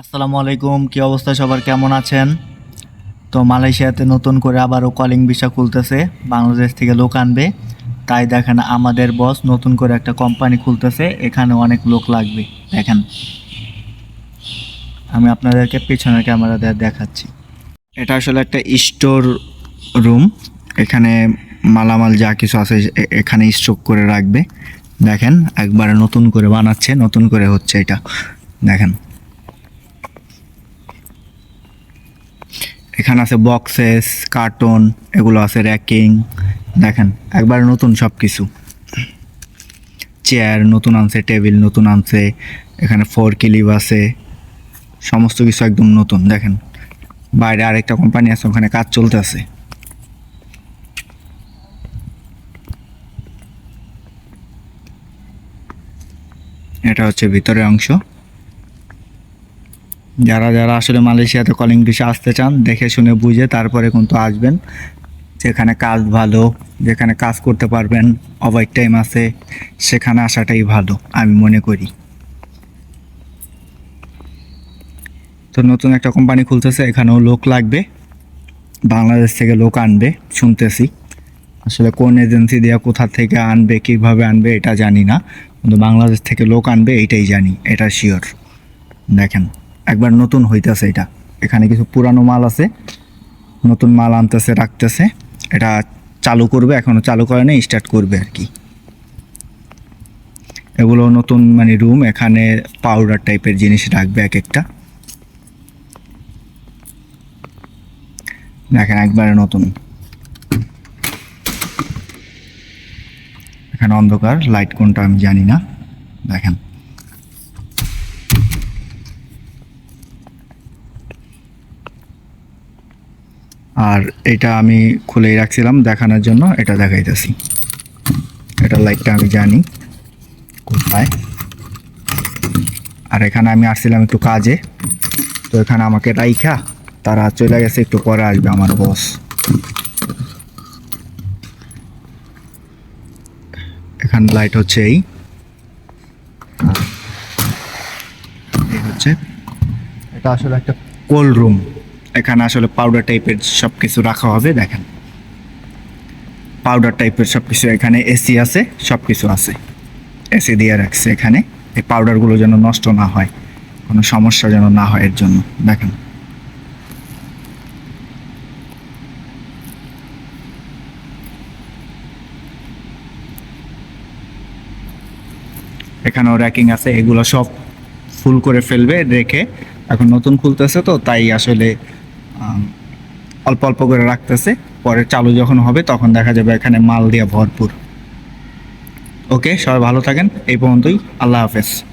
আসসালামু আলাইকুম, কি অবস্থা সবার? কেমন আছেন? তো মালয়েশিয়াতে নতুন করে আবারও কলিং ভিসা খুলতেছে, বাংলাদেশ থেকে লোক আনবে। তাই দেখেন, আমাদের বস নতুন করে একটা কোম্পানি খুলতেছে, এখানে অনেক লোক লাগবে। দেখেন। আমি আপনাদেরকে পিছনের ক্যামেরা দিয়ে দেখাচ্ছি। এটা আসলে একটা স্টোর রুম এখানে মালামাল যা কিছু আছে এখানে স্টক করে রাখবে। দেখেন, একবারে নতুন করে বানাচ্ছে, নতুন করে হচ্ছে এটা। দেখেন। এখানে আছে বক্সেস কার্টন এগুলো আছে র্যাকিং দেখেন, একবার নতুন সব কিছু চেয়ার নতুন আনছে টেবিল নতুন আনছে, এখানে ফোর কিলিভ আছে। সমস্ত কিছু একদম নতুন, দেখেন। বাইরে আরেকটা কোম্পানি আছে, ওখানে কাজ চলতে আছে এটা হচ্ছে ভিতরের অংশ। যারা যারা আসলে মালয়েশিয়াতে কলিং ভিসা আসতে চান, দেখে শুনে বুঝে তারপরে কিন্তু আসবেন। যেখানে কাজ ভালো, যেখানে কাজ করতে পারবেন ওভার টাইম আছে, সেখানে আসাটাই ভালো, আমি মনে করি। তো নতুন একটা কোম্পানি খুলতেছে, এখানেও লোক লাগবে। বাংলাদেশ থেকে লোক আনবে, শুনতেছি। আসলে কোন এজেন্সি দিয়ে, কোথা থেকে আনবে, কীভাবে আনবে, এটা জানি না। কিন্তু বাংলাদেশ থেকে লোক আনবে, এইটাই জানি, এটা শিওর দেখেন। একবার নতুন হইতেছে এটা। এখানে কিছু পুরানো মাল আছে, নতুন মাল আনতেছে, রাখতেছে। এটা চালু করবে, এখনও চালু করে নাই স্টার্ট করবে আর কি। এগুলো নতুন মানে রুম এখানে পাউডার টাইপের জিনিস রাখবে এক একটা। দেখেন একবারে নতুন। এখানে অন্ধকার লাইট কোনটা আমি জানি না। দেখেন। আর এটা আমি খুলেই রাখছিলাম দেখানোর জন্য, এটা দেখাইতেছি। এটা লাইটটা আমি জানি কোথায়। আর এখানে আমি আসছিলাম একটু কাজে, তো এখানে আমাকে রাইখা, তারা চলে গেছে, একটু পরে আসবে আমার বস। এখানে লাইট হচ্ছে এই। হচ্ছে, এটা আসলে একটা কোল্ড রুম এখানে আসলে পাউডার টাইপের সব কিছু রাখা হবে, দেখেন। পাউডার টাইপের সব কিছু এখানে এসি আছে সব কিছু আছে। এসি দিয়ে রাখছে এখানে। এই পাউডারগুলো যেন নষ্ট না হয়, কোনো সমস্যা যেন না হয় এর জন্য, দেখেন। এখানেও র্যাকিং আছে, এগুলো সব ফুল করে ফেলবে, রেখে। এখন নতুন খুলতেছে তো, তাই আসলে অল্প অল্প করে রাখতেছে। পরে চালু যখন হবে, তখন দেখা যাবে এখানে মাল দিয়ে ভরপুর। ওকে, সবাই ভালো থাকেন। এই পর্যন্তই। আল্লাহ হাফেজ।